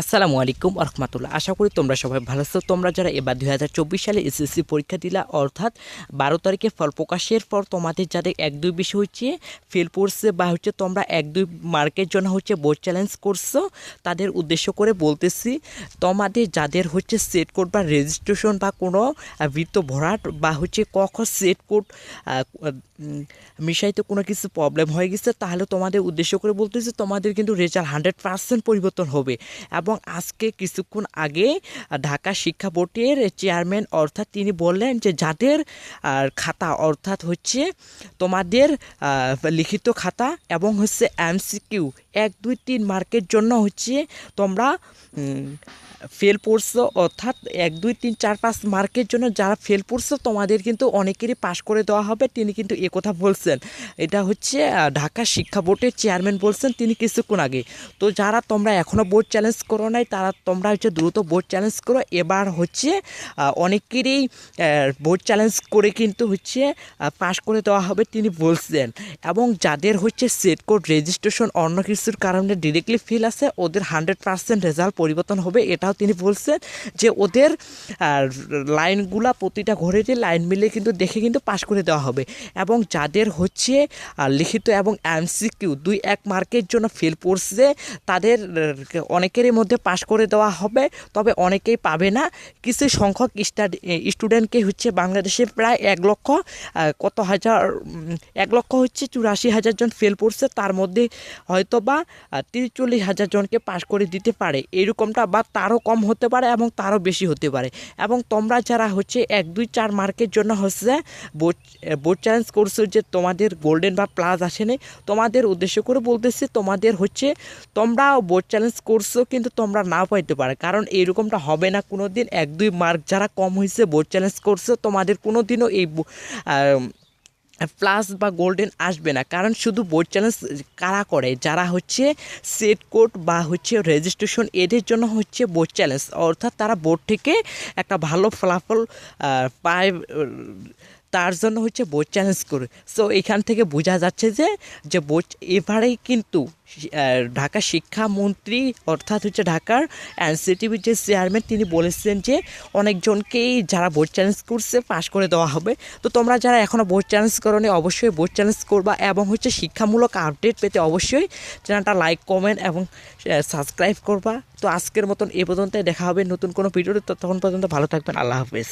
আসসালামু আলাইকুম রহমতুল্লাহ আশা করি তোমরা সবাই ভালো আছো। তোমরা যারা এবার দুই হাজার চব্বিশ সালে এসএসসি পরীক্ষা দিলা, অর্থাৎ বারো তারিখে ফল প্রকাশের পর তোমাদের যাদের এক দুই বিষয় হচ্ছে ফেল পড়ছে বা হচ্ছে তোমরা এক দুই মার্কের জন্য হচ্ছে বোর্ড চ্যালেঞ্জ করছ, তাদের উদ্দেশ্য করে বলতেছি, তোমাদের যাদের হচ্ছে সেট কোড বা রেজিস্ট্রেশন বা কোনো বৃত্ত ভরাট বা হচ্ছে কখন সেট কোড মিশাইতে কোনো কিছু প্রবলেম হয়ে গেছে, তাহলে তোমাদের উদ্দেশ্য করে বলতেছি, তোমাদের কিন্তু রেজাল্ট হান্ড্রেড পার্সেন্ট পরিবর্তন হবে। এবং আজকে কিছুক্ষণ আগে ঢাকা শিক্ষা বোর্ডের চেয়ারম্যান অর্থাৎ তিনি বললেন যে যাদের খাতা অর্থাৎ হচ্ছে তোমাদের লিখিত খাতা এবং হচ্ছে এমসিকিউ, এক, দুই, তিন মার্কের জন্য হচ্ছে তোমরা ফেল পড়ছো, অর্থাৎ এক, দুই, তিন, চার, পাঁচ মার্কের জন্য যারা ফেল পড়ছো, তোমাদের কিন্তু অনেকেরই পাশ করে দেওয়া হবে। তিনি কিন্তু কথা বলছেন। এটা হচ্ছে ঢাকা শিক্ষা বোর্ডের চেয়ারম্যান বলছেন তিনি কিছুক্ষণ আগে। তো যারা তোমরা এখনও বোর্ড চ্যালেঞ্জ করো নাই, তারা তোমরা হচ্ছে দ্রুত বোর্ড চ্যালেঞ্জ করো। এবার হচ্ছে অনেকেরই বোর্ড চ্যালেঞ্জ করে কিন্তু হচ্ছে পাশ করে দেওয়া হবে তিনি বলছেন। এবং যাদের হচ্ছে সেট কোড রেজিস্ট্রেশন অন্য কিছুর কারণে ডিরেক্টলি ফিল আছে, ওদের হান্ড্রেড পার্সেন্ট রেজাল্ট পরিবর্তন হবে। এটাও তিনি বলছেন যে ওদের লাইনগুলা প্রতিটা ঘরে যে লাইন মিলে কিন্তু দেখে কিন্তু পাশ করে দেওয়া হবে। এবং যাদের হচ্ছে লিখিত এবং এমসিকিউ দুই এক মার্কের জন্য ফেল পড়ছে, তাদের অনেকেরই মধ্যে পাশ করে দেওয়া হবে। তবে অনেকেই পাবে না। কিছু সংখ্যক স্টুডেন্টকে হচ্ছে বাংলাদেশে প্রায় এক লক্ষ কত হাজার এক লক্ষ হচ্ছে চুরাশি হাজার জন ফেল পড়ছে। তার মধ্যে হয়তো বা তিরিশ চল্লিশ হাজার জনকে পাশ করে দিতে পারে। এরকমটা বা তারও কম হতে পারে এবং তারও বেশি হতে পারে। এবং তোমরা যারা হচ্ছে এক, দুই, চার মার্কের জন্য হচ্ছে বোর্ড চ্যালেঞ্জ করছ যে তোমাদের গোল্ডেন বা প্লাস আসেনি তোমাদের উদ্দেশ্য করে বলতেছি তোমাদের হচ্ছে তোমরা বোর্ড চ্যালেঞ্জ করছ কিন্তু তোমরা না পাইতে পারে। কারণ এরকমটা হবে না কোনো দিন এক, দুই মার্ক যারা কম হয়েছে বোর্ড চ্যালেঞ্জ করছ, তোমাদের কোনো দিনও এই প্লাস বা গোল্ডেন আসবে না। কারণ শুধু বোর্ড চ্যালেঞ্জ কারা করে? যারা হচ্ছে সেট কোড বা হচ্ছে রেজিস্ট্রেশন এদের জন্য হচ্ছে বোর্ড চ্যালেঞ্জ অর্থাৎ তারা বোর্ড থেকে একটা ভালো ফলাফল পায় তার জন্য হচ্ছে বোর্ড চ্যালেঞ্জ করে। সো এখান থেকে বোঝা যাচ্ছে যে যে বোর্ড এবারেই কিন্তু ঢাকা শিক্ষামন্ত্রী অর্থাৎ হচ্ছে ঢাকার এনসিটিভির যে চেয়ারম্যান তিনি বলেছেন যে, অনেকজনকেই যারা বোর্ড চ্যালেঞ্জ করছে পাশ করে দেওয়া হবে। তো তোমরা যারা এখনও বোর্ড চ্যালেঞ্জ করোনি, অবশ্যই বোর্ড চ্যালেঞ্জ করবা এবং হচ্ছে শিক্ষামূলক আপডেট পেতে অবশ্যই চ্যানেলটা লাইক কমেন্ট এবং সাবস্ক্রাইব করবা। তো আজকের মতন এ পর্যন্ত দেখা হবে নতুন কোনো ভিডিওতে ততক্ষণ পর্যন্ত ভালো থাকবেন। আল্লাহ হাফেজ।